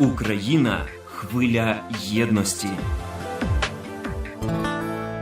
Україна хвиля єдності.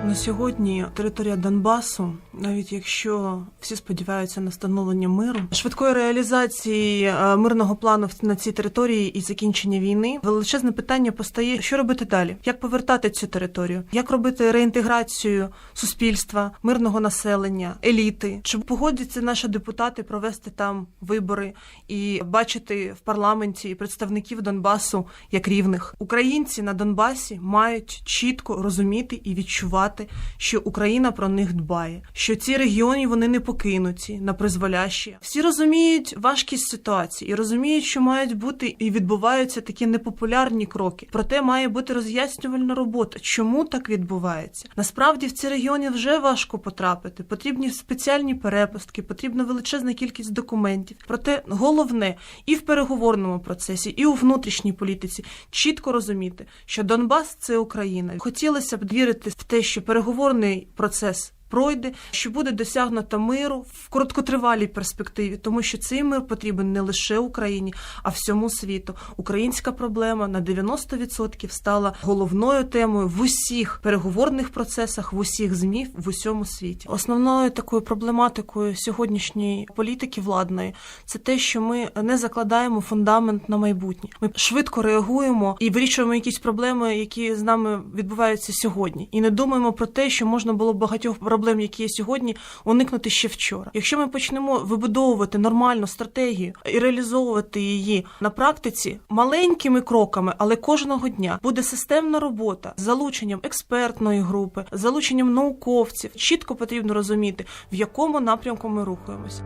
На сьогодні територія Донбасу, навіть якщо всі сподіваються на встановлення миру, швидкої реалізації е, мирного плану на цій території і закінчення війни, величезне питання постає: що робити далі? Як повертати цю територію? Як робити реінтеграцію суспільства, мирного населення, еліти? Чи погодяться наші депутати провести там вибори і бачити в парламенті представників Донбасу як рівних? Українці на Донбасі мають чітко розуміти і відчувати, що Україна про них дбає, що ці регіони вони не покинуті на призволяще. Всі розуміють важкість ситуації і розуміють, що мають бути і відбуваються такі непопулярні кроки. Проте має бути роз'яснювальна робота, чому так відбувається. Насправді в ці регіони вже важко потрапити. Потрібні спеціальні перепустки, потрібна величезна кількість документів. Проте головне і в переговорному процесі, і у внутрішній політиці чітко розуміти, що Донбас це Україна. Хотілося б вірити в те, що переговорний процес. Пройде, що буде досягнуто миру в короткотривалій перспективі, тому що цей мир потрібен не лише Україні, а всьому світу. Українська проблема на 90% стала головною темою в усіх переговорних процесах, в усіх змі в усьому світі. Основною такою проблематикою сьогоднішньої політики владної це те, що ми не закладаємо фундамент на майбутнє. Ми швидко реагуємо і вирішуємо якісь проблеми, які з нами відбуваються сьогодні, і не думаємо про те, що можна було багатьох проблем, які є сьогодні, уникнути ще вчора. Якщо ми почнемо вибудовувати нормальну стратегію і реалізовувати її на практиці маленькими кроками, але кожного дня буде системна робота з залученням експертної групи, з залученням науковців. Чітко потрібно розуміти, в якому напрямку ми рухаємося.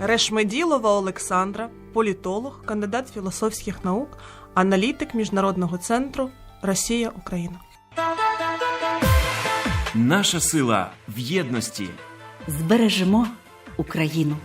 Решмеділова Олександра, політолог, кандидат філософських наук, аналітик міжнародного центру Росія Україна. Наша сила в єдності. Збережемо Україну.